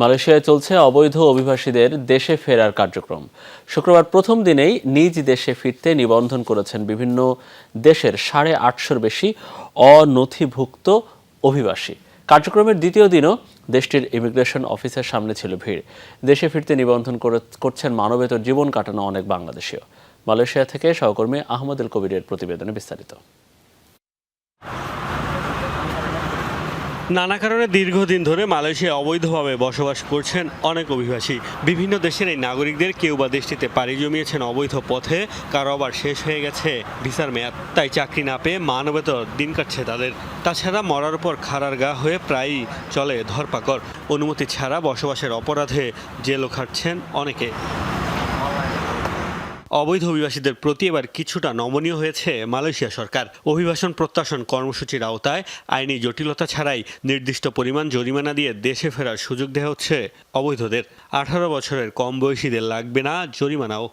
মালয়েশিয়ায় চলছে অবৈধ অভিবাসীদের দেশে ফেরার কার্যক্রম। শুক্রবার প্রথম দিনেই নিজ দেশে ফিরতে নিবন্ধন করেছেন বিভিন্ন দেশের সাড়ে আটশোর বেশি অনথিভুক্ত অভিবাসী। কার্যক্রমের দ্বিতীয় দিনও দেশটির ইমিগ্রেশন অফিসের সামনে ছিল ভিড়। দেশে ফিরতে নিবন্ধন করছেন মানবেতর জীবন কাটানো অনেক বাংলাদেশীয়। মালয়েশিয়া থেকে সহকর্মী আহমদুল কবিরের প্রতিবেদনে বিস্তারিত। নানা কারণে দীর্ঘদিন ধরে মালয়েশিয়ায় অবৈধভাবে বসবাস করছেন অনেক অভিবাসী। বিভিন্ন দেশের এই নাগরিকদের কেউ বা দেশটিতে পাড়ি জমিয়েছেন অবৈধ পথে, কারও আবার শেষ হয়ে গেছে ভিসার মেয়াদ। তাই চাকরি না পেয়ে মানবেতর দিন কাটছে তাদের। তাছাড়া মরার পর খাড়ার গা হয়ে প্রায়ই চলে ধরপাকড়। অনুমতি ছাড়া বসবাসের অপরাধে জেলও খাটছেন অনেকে। অবৈধ অভিবাসীদের প্রতি এবার কিছুটা নমনীয় হয়েছে মালয়েশিয়া সরকার। অভিবাসন প্রত্যাশন কর্মসূচির আওতায় আইনি জটিলতা ছাড়াই নির্দিষ্ট পরিমাণ জরিমানা দিয়ে দেশে ফেরার সুযোগ দেওয়া হচ্ছে অবৈধদের। আঠারো বছরের কম বয়সীদের লাগবে না জরিমানাও।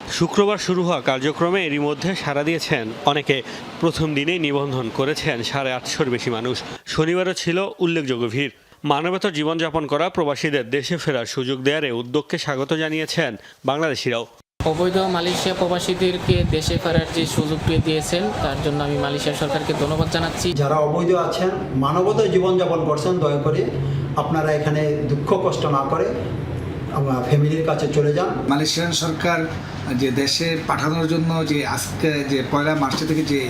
শুক্রবার শুরু হওয়া কার্যক্রমে এরই মধ্যে সাড়া দিয়েছেন অনেকে। প্রথম দিনেই নিবন্ধন করেছেন সাড়ে আটশোর বেশি মানুষ। শনিবারও ছিল উল্লেখযোগ্য ভিড়। মানবতার জীবনযাপন করা প্রবাসীদের দেশে ফেরার সুযোগ দেওয়ার এই উদ্যোগকে স্বাগত জানিয়েছেন বাংলাদেশিরাও। অবৈধ মালয়েশিয়া প্রবাসীদেরকে দেশে ফেরার যে সুযোগটি দিয়েছেন তার জন্য আমি মালয়েশিয়া সরকারকে ধন্যবাদ জানাচ্ছি। যারা অবৈধ আছেন মানবতার জীবনযাপন করছেন দয়া করে আপনারা এখানে দুঃখ কষ্ট না করে ফ্যামিলির কাছে চলে যান। মালয়েশিয়ান সরকার যে দেশে পাঠানোর জন্য যে আজকে যে পয়লা মার্চ থেকে যে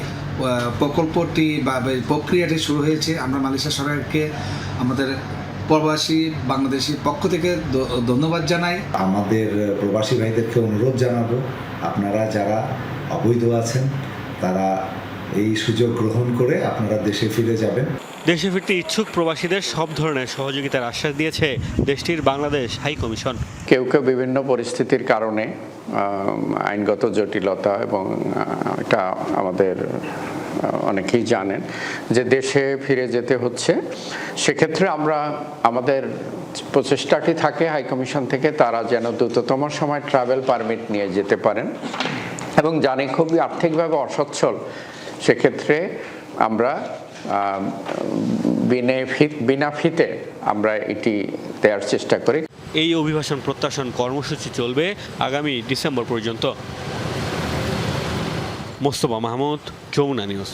প্রকল্পটি বা বা প্রক্রিয়াটি শুরু হয়েছে আমরা মালয়েশিয়া সরকারকে আমাদের প্রবাসী বাংলাদেশের পক্ষ থেকে ধন্যবাদ জানাই। আমাদের প্রবাসী ভাইদেরকে অনুরোধ জানাব আপনারা যারা অবৈধ আছেন তারা এই সুযোগ গ্রহণ করে আপনারা দেশে ফিরে যাবেন। দেশে ফিরতে ইচ্ছুক প্রবাসীদের সব ধরনের সহযোগিতার আশ্বাস দিয়েছে দেশটির বাংলাদেশ হাই কমিশন। কেউ কেউ বিভিন্ন পরিস্থিতির কারণে আইনগত জটিলতা এবং এটা আমাদের অনেকেই জানেন যে দেশে ফিরে যেতে হচ্ছে। সেক্ষেত্রে আমরা, আমাদের প্রচেষ্টাটি থাকে হাই কমিশন থেকে তারা যেন দ্রুততম সময় ট্রাভেল পারমিট নিয়ে যেতে পারেন এবং জানি খুবই আর্থিকভাবে অসচ্ছল। সেক্ষেত্রে আমরা বিনা ফিতে আমরা এটি দেওয়ার চেষ্টা করি। এই অভিবাসন প্রত্যাশন কর্মসূচি চলবে আগামী ডিসেম্বর পর্যন্ত। মোস্তফা মাহমুদ, যমুনা নিউজ।